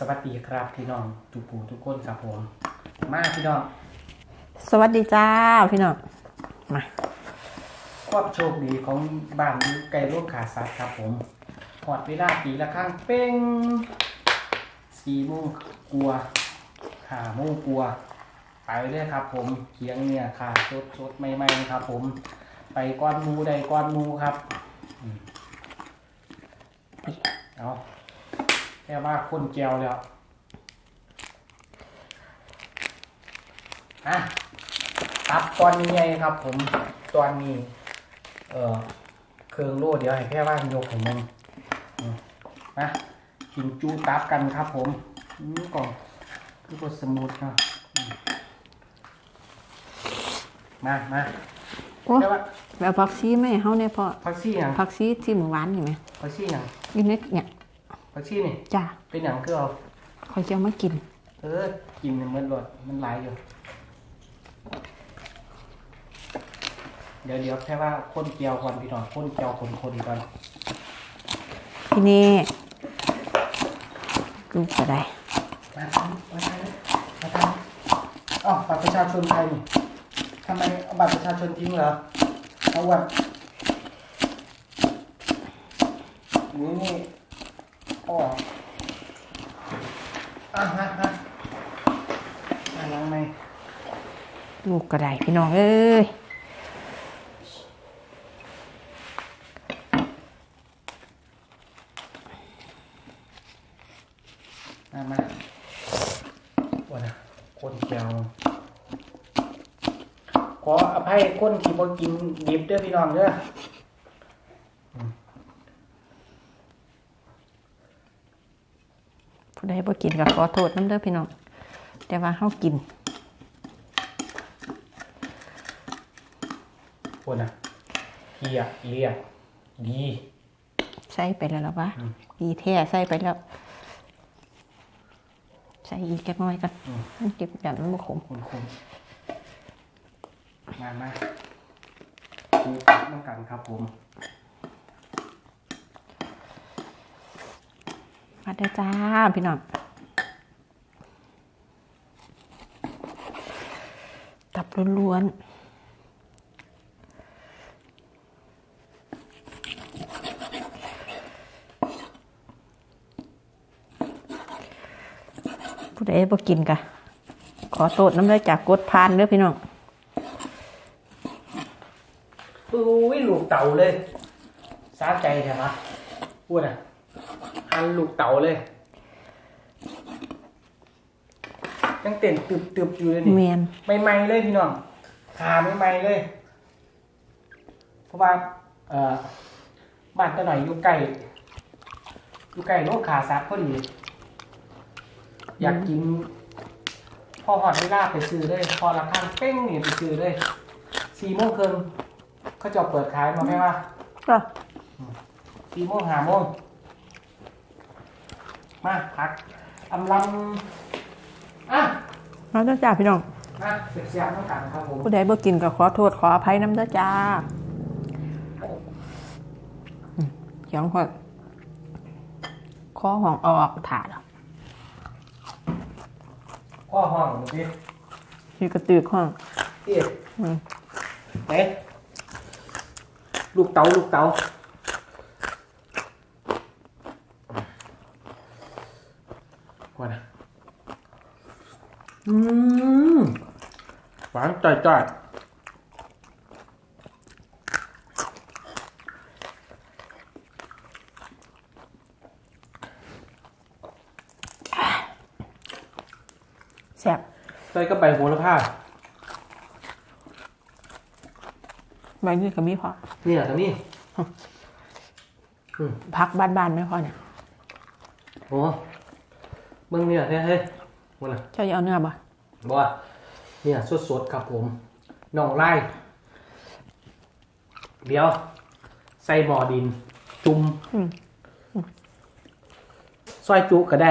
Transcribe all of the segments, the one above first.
ราบสวัสดีครับพี่น้องทุกผู้ทุกคนครับผม มาพี่น้อง สวัสดีจ้าพี่น้อง มาความโชคดีของบ้านอยู่ไกลร่วมขาสัตว์ครับผมหอดเวลาปีละครั้งเป้งสี่โมงกลัวห้าโมงกลัว ไปเลยครับผมเคียงเนี่ยค่ะสดสดใหม่ๆครับผม ไปก้อนหมูใดก้อนหมูครับอืมเอาแค่ว่าคนแก้วแล้วอะตับตอนนี้ไงครับ ผมตอนนี้ เอ่อเครื่องโล่เดี๋ยวให้แค่ว่ายกของมึงอืมมากินจูตับกันครับ ผมนี่ก่อนนี่ก็สมูทเนาะอืมมามาโอ้แค่ว่าแบบผักซีไหมเฮาเนี่ยพ่อพักซี่หยังผักซีที่หมือหวานอยู่ไหมพักซี่หยังอยู่ในเนี่ย พักซี่นี่จ้าเป็นหยังคือเอาคอยจะเอามากิน เออกินมันรดมันหลายอยู่ เดี๋ยวเดี๋ยวแค่ว่าคนเกียวก่อนพี่น้องคนเกียวคนคนๆก่อนที่นี่ดูก็ได้มาทำมาทำมาทำอ๋อบัตรประชาชนใครนี่ทำไมเอาบัตรประชาชนทิ้งเหรอเอาวันนี่ ออ๋ออะฮะฮะอะล้างไหมดูก็ไดพี่น้องเอ้ยมามาวันนะคนเกียวขออภัยคนที่บ่กินดิบเด้อพี่น้องเด้อ ผู้ใดบ่ กินก็ขอโทษน้ำเด้อพี่น้องแต่ว่าเฮากินคนน่ะเกียเรียกดีใส่ไปแล้วหรอวะดีแท้ใส่ไปแล้ว ใส่อีกแค่น้อยกันมันเก็บยันมันบ่ขมคุณคุณมามาดูตับน้ำกันครับผมมาได้อจ้า พี่น้อง ตับ ล้วนๆผู้ใดบ่กินกะ ขอโทษน้ำเลยจากกดพานเด้อพี่น้องอุ้ยลูกเต่าเลย สาใจใช่ไหมพูดอะหันลูกเต่าเลย ยังเต้นตึบตึบๆอยู่เลยนี่เมียนไม่ไหมๆเลยพี่น้องขาไม่ไหมๆเลย เพราะว่า เอ่อบ้านตะหน่อยอยู่ใกล้อยู่ใกล้โลกขาซักพอดี อยากกิน พอหอดเวลาไปซื้อเลย พอละข้างเป้งนี่ไปซื้อเลยสี่โมงครึ่งเขาจะเปิดขายมาไหมว่าก็สี่โมงห้าโมงมาพักอำลำ อะมาเด้อจ้าพี่น้องมาเสียบๆต้องกันครับผมผู้ใดบ่กินก็ขอโทษขออภัยน้ำเด้อจ้าอืมเสียงหอดคอห้องออกถาดอะข้อห้องดูสิมีกระตือกห้องเอ๊ะอืมไหนลูกเต๋าลูกเต๋าว่า อืมหวานจ่อยจ่อยๆแซ่บใส่ก็ใบโหระพาใบนี้ก็มีพอเนี่ยตรงนี้พักบ้านๆไม่พอเนี่ย โอ้เบิ่งเนี่ยเฮ้ยเฮ้ย ว่าน่ะเจ้าจะเอาเนื้อบ่บอกว่าเนี่ยสดๆครับผมน่องไล่เดี๋ยว ใส่หม้อดิน จุ่มอืมซอยจุก็ได้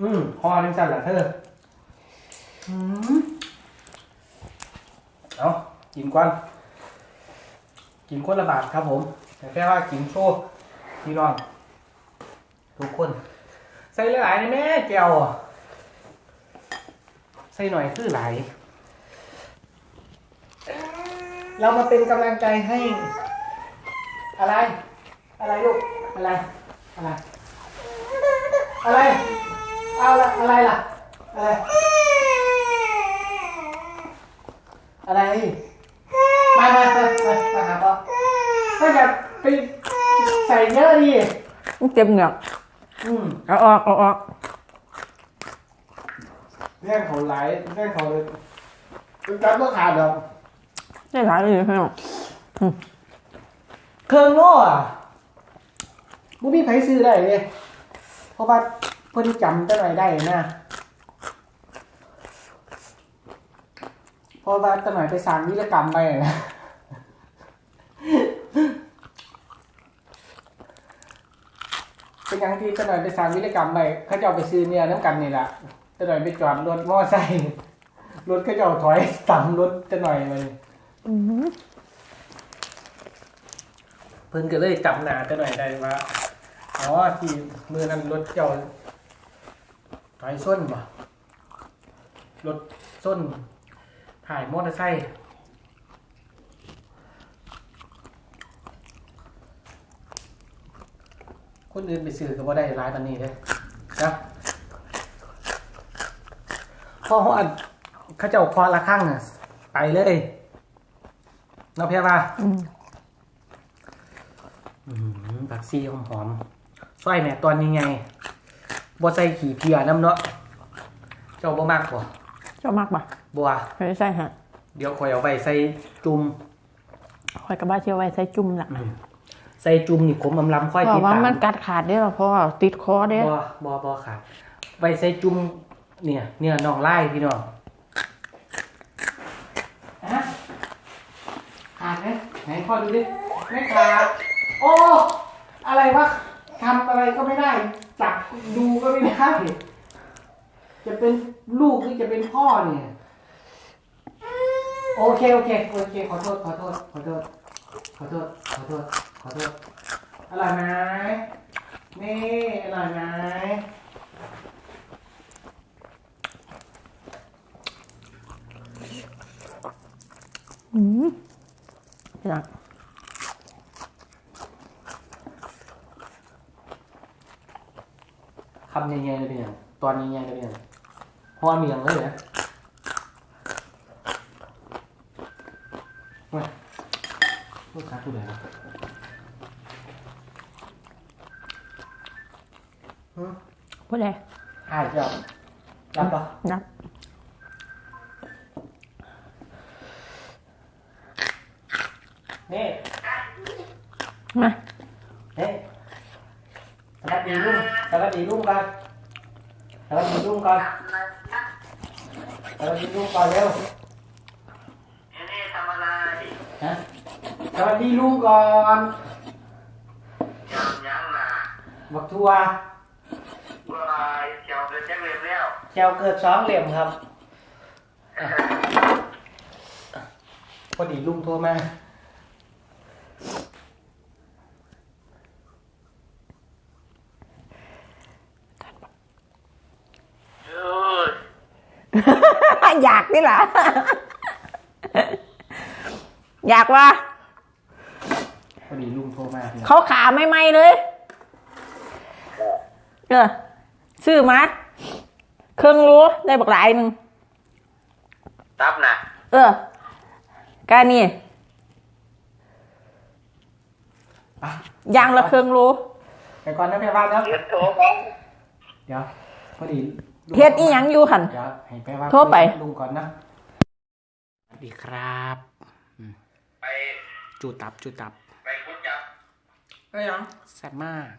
อืมพอจังสั่นละเธออืม ก่อนกินคนละบาทครับผมแต่แค่ว่ากินโชว์พี่น้อง ทุกคน ใส่หลายๆนะแม่แก้วใส่หน่อยคือหลายเรามาเป็นกำลังใจให้ อะไร อะไรลูก อะไร อะไร อะไร เอาละอะไรล่ะ อะไร อะไร มามามามามาหาพ่อถ้าอยากไปใส่เยอะดิมันเต็มเหงือกอืมเอาออกเอาออกเรื่องเขาไหลายเรื่องเขาเลยเป็นการต้องขาดหรอกได้หลายเลยพี่น้องเครื่องโน่อะบุมีไผซื้อได้เลยเพราะว่าเพิ่นจำได้หน่อยได้นะ พราะว่าตะหน่อยไปสั่งวิรกรรมไปนะเป็นอย่างที่ตะหน่อยไปสั่งวิรกรรมไปเขาจะเอาไปซื้อเนี่ยน้ำกันนี่แหละตะหน่อยไปจอดรถมอไซค์รถก็จะเอาถอยต่ำรถตะหน่อยมาอืมเพิ่นก็เลยจำหนาจะหน่อยได้ว่าอ๋อที่มือนั้นรถเจ้าถอยส้นบ่รถส้น ถ่ายมอเตอร์ไซค์คนอื่นไปซื้อก็บ่ได้ร้ายปานนี้เลยนะเพราะว่าเขาเจ้าคอละข้างน่ะไปเลยเนาะเพียว่าอืมอืมผักซีหอมหอมๆซอยแม่ตอนนี้ไงบ่ใส่ขี้เพียน้ำเนาะเจ้าบ่มากบ่ช อบมากปะบัวไม่ใช่ฮะ เดี๋ยวคอยเอาไปใส่จุ่มคอยกับบ้าเชียวไว้ใส่จุ่มละอืมใส่จุ่มนี่ขมอำลำค่อยเพติดราะว่าตามมันกัดขาดได้ป่ะเพราะว่าติดคอได้บ่บ่บ่ขาดไปใส่จุ่มเนี่ย เนี่ยน้องไล่พี่น้องฮะขาดไหมไหนพ่อดูดิไม่ขาดโอ้อะไรวะทำอะไรก็ไม่ได้จับดูก็ไม่ได้ จะเป็นลูกหรือจะเป็นพ่อเนี่ย โอเคโอเคโอเค ขอโทษขอโทษขอโทษขอโทษขอโทษขอโทษอร่อยไหมนี่อร่อยไหมอืมพี่น้องคำใหญ่ๆเลยเป็นยังตอนใหญ่ๆเลยเป็นยัง เพราะว่ามีอย่างเลยนะเว้ยลูกค้าพูดอะไรนะหืมพูด เลยหายเจ้ารับปะนับนี่มาเฮ้ยสวัสดีลุงสวัสดีลุงก่อนสวัสดีลุงก่อนสวัสดีลุงก่อนเร็วนี่ทำอะไรฮะสวัสดีลุงก่อนยังยังนะบักทัวว่าเจ้าเป็นแจ็คเรียบแล้วแจวเกิดสองเหลี่ยมครับอะพอดีลุงโทรมาเอ้ยอยากนี่ล่ะอยากว่าพอดีลุงโทรมาพี่น้องเขาขาไม่ไหมเลย เออซื้อมาเครื่องรู้ได้บักหลายหนึ่งตับนะเออการนี่ไปยางละเครื่องรู้ ไปก่อนนะพี่บ้านนะเห็นโถงเดี๋ยวพอดีลุ เฮ็ดอีหยังอยู่หันเดี๋ยวให้ไปว่าโทรไปลุงก่อนนะสวัสดีครับไปจูตับจูตับไปคุณจับอะไรหรอแซ่บมาก